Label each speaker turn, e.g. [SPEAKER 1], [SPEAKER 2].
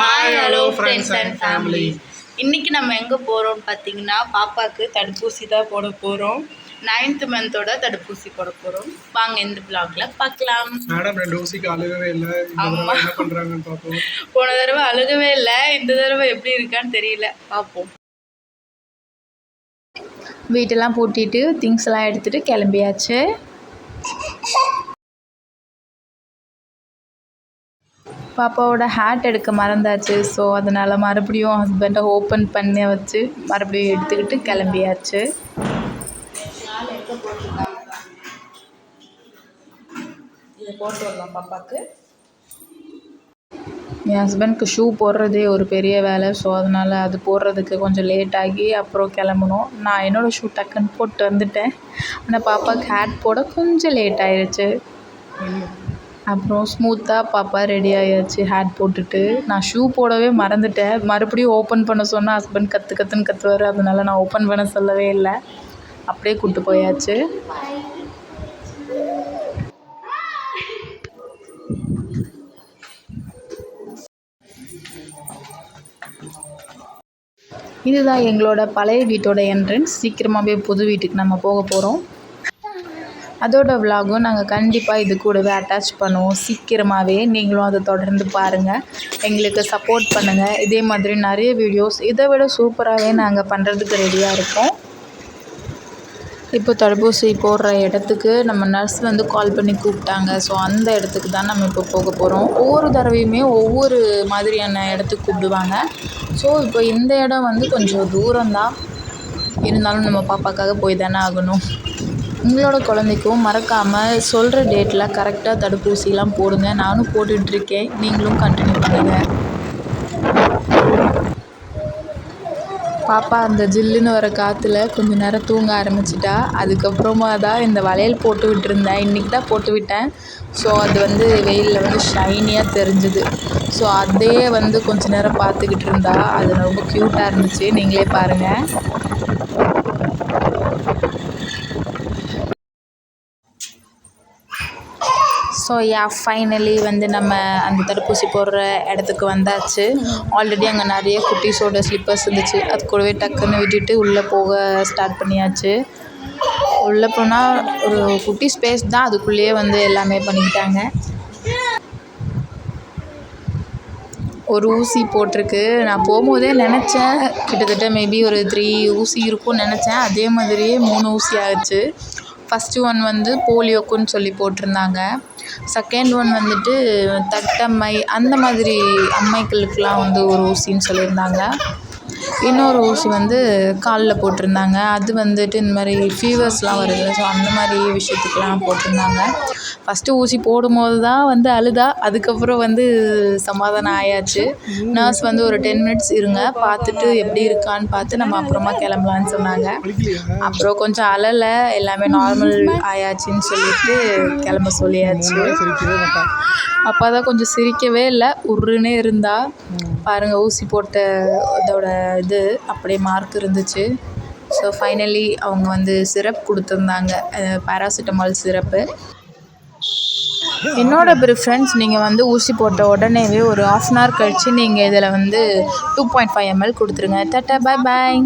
[SPEAKER 1] Hi hello friends and family இன்னைக்கு நம்ம எங்கே போகிறோம்னு பார்த்தீங்கன்னா பாப்பாவுக்கு தடுப்பூசி தான் போட போகிறோம் நைன்த் மந்தோட தடுப்பூசி போட போகிறோம் வாங்க இந்த பிளாக்ல பார்க்கலாம்
[SPEAKER 2] மேடம் ரெண்டு ஊசிக்கு அழுகவே இல்லை. இந்த
[SPEAKER 1] ஆமா.
[SPEAKER 2] தடவை என்ன பண்றாங்கன்னு பார்ப்போம்
[SPEAKER 1] போன தடவை அழுகவே இல்லை. இந்த தடவை எப்படி இருக்கான்னு தெரியல. பார்ப்போம் வீட்டெல்லாம் பூட்டிட்டு திங்ஸ் எல்லாம் எடுத்துட்டு கிளம்பியாச்சு. பாப்பாவோட ஹேட் எடுக்க மறந்தாச்சு. ஸோ அதனால் மறுபடியும் ஹஸ்பண்டை ஓப்பன் பண்ணி வச்சு மறுபடியும் எடுத்துக்கிட்டு கிளம்பியாச்சு. இதை போட்டு வரலாம் பாப்பாவுக்கு என் ஹஸ்பண்ட்க்கு ஷூ போடுறதே ஒரு பெரிய வேலை. ஸோ அதனால் அது போடுறதுக்கு கொஞ்சம் லேட் ஆகி அப்புறம் கிளம்பணும் நான் என்னோடய ஷூ டக்குன்னு போட்டு வந்துட்டேன். ஆனால் பாப்பாவுக்கு ஹேட் போட கொஞ்சம் லேட் ஆயிடுச்சு அப்புறம் ஸ்மூத்தாக பாப்பா ரெடி ஆயாச்சு. ஹேட் போட்டுட்டு. நான் ஷூ போடவே மறந்துட்டேன். மறுபடியும் ஓப்பன் பண்ண சொன்னால் ஹஸ்பண்ட் கற்று கற்றுன்னு கத்துவார். அதனால நான் ஓப்பன் பண்ண சொல்லவே இல்லை. அப்படியே கூப்பிட்டு போயாச்சு. இதுதான் எங்களோட பழைய வீட்டோட என்ட்ரன்ஸ் சீக்கிரமாகவே புது வீட்டுக்கு நம்ம போக போகிறோம் அதோட விலாகும் நாங்கள் கண்டிப்பாக இது கூடவே அட்டாச் பண்ணுவோம். சீக்கிரமாகவே நீங்களும் அதை தொடர்ந்து பாருங்கள் எங்களுக்கு சப்போர்ட் பண்ணுங்கள் இதே மாதிரி நிறைய வீடியோஸ் இதை விட சூப்பராகவே நாங்கள் பண்ணுறதுக்கு ரெடியாக இருக்கோம். இப்போ தடுப்பூசி போடுற இடத்துக்கு நம்ம நர்ஸ் வந்து கால் பண்ணி கூப்பிட்டாங்க. ஸோ அந்த இடத்துக்கு தான் நம்ம இப்போ போக போகிறோம் ஒவ்வொரு தடவையுமே ஒவ்வொரு மாதிரியான இடத்துக்கு கூப்பிடுவாங்க. ஸோ இப்போ இந்த இடம் வந்து கொஞ்சம் தூரம்தான். இருந்தாலும் நம்ம பாப்பாக்காக போய் தானே ஆகணும். உங்களோட குழந்தைக்கும் மறக்காமல் சொல்கிற டேட்டில் கரெக்டாக தடுப்பூசிலாம் போடுங்க. நானும் போட்டுட்ருக்கேன். நீங்களும் கண்டினியூ பண்ணுங்கள் பாப்பா அந்த ஜில்லுன்னு வர காற்றுல கொஞ்ச நேரம் தூங்க ஆரம்பிச்சிட்டா. அதுக்கப்புறமா தான் இந்த வளையல் போட்டு விட்டுருந்தேன். இன்றைக்கி தான் போட்டு விட்டேன். ஸோ அது வந்து வெயிலில் வந்து ஷைனியாக தெரிஞ்சுது. ஸோ அதையே வந்து கொஞ்ச நேரம் பார்த்துக்கிட்டு இருந்தா. அது ரொம்ப க்யூட்டாக இருந்துச்சு. நீங்களே பாருங்கள் ஸோ யா ஃபைனலி வந்து நம்ம அந்த தடுப்பூசி போடுற இடத்துக்கு வந்தாச்சு. ஆல்ரெடி அங்கே நிறைய குட்டீஸோட ஸ்லிப்பர்ஸ் இருந்துச்சு. அது கூடவே டக்குன்னு விட்டுட்டு உள்ளே போக ஸ்டார்ட் பண்ணியாச்சு. உள்ளே போனால் ஒரு குட்டி ஸ்பேஸ் தான். அதுக்குள்ளேயே வந்து எல்லாமே பண்ணிக்கிட்டாங்க. ஒரு ஊசி போட்டிருக்கு. நான் போகும்போதே நினச்சேன். கிட்டத்தட்ட மேபி ஒரு த்ரீ ஊசி இருக்கும்னு நினச்சேன். அதே மாதிரியே மூணு ஊசி ஆச்சு ஃபஸ்ட்டு ஒன் வந்து போலியோக்குன்னு சொல்லி போட்டிருந்தாங்க. செகண்ட் ஒன் வந்துட்டு தட்டம்மை அந்த மாதிரி அம்மைகளுக்கெலாம் வந்து ஒரு ஊசின்னு சொல்லியிருந்தாங்க. இன்னொரு ஊசி வந்து காலில் போட்டிருந்தாங்க. அது வந்துட்டு இந்த மாதிரி ஃபீவர்ஸ்லாம் வருது. ஸோ அந்த மாதிரி விஷயத்துக்குலாம் போட்டிருந்தாங்க. ஃபஸ்ட்டு ஊசி போடும்போது தான் வந்து அழுதா அதுக்கப்புறம் வந்து சமாதானம் ஆயாச்சு. நர்ஸ் வந்து ஒரு டென் மினிட்ஸ் இருங்க பார்த்துட்டு எப்படி இருக்கான்னு பார்த்து நம்ம அப்புறமா கிளம்பலான்னு சொன்னாங்க. அப்புறம் கொஞ்சம் அழலை எல்லாமே நார்மல் ஆயாச்சுன்னு சொல்லிட்டு கிளம்ப சொல்லியாச்சு. அப்போ தான் கொஞ்சம் சிரிக்கவே இல்லை உருன்னே இருந்தா பாருங்க ஊசி போட்ட இதோட வந்து அப்படியே மார்க் இருந்துச்சு. ஸோ ஃபைனலி அவங்க வந்து சிரப் கொடுத்துருந்தாங்க. பேராசிட்டமால் சிரப்பு என்னோட ப்ரிஃபரன்ஸ் நீங்கள் வந்து ஊசி போட்ட உடனேவே ஒரு ஆஃப் அன் ஹவர் கழித்து நீங்கள் இதில் வந்து டூ பாயிண்ட் ஃபைவ் எம்எல் கொடுத்துருங்க. Tata bye bye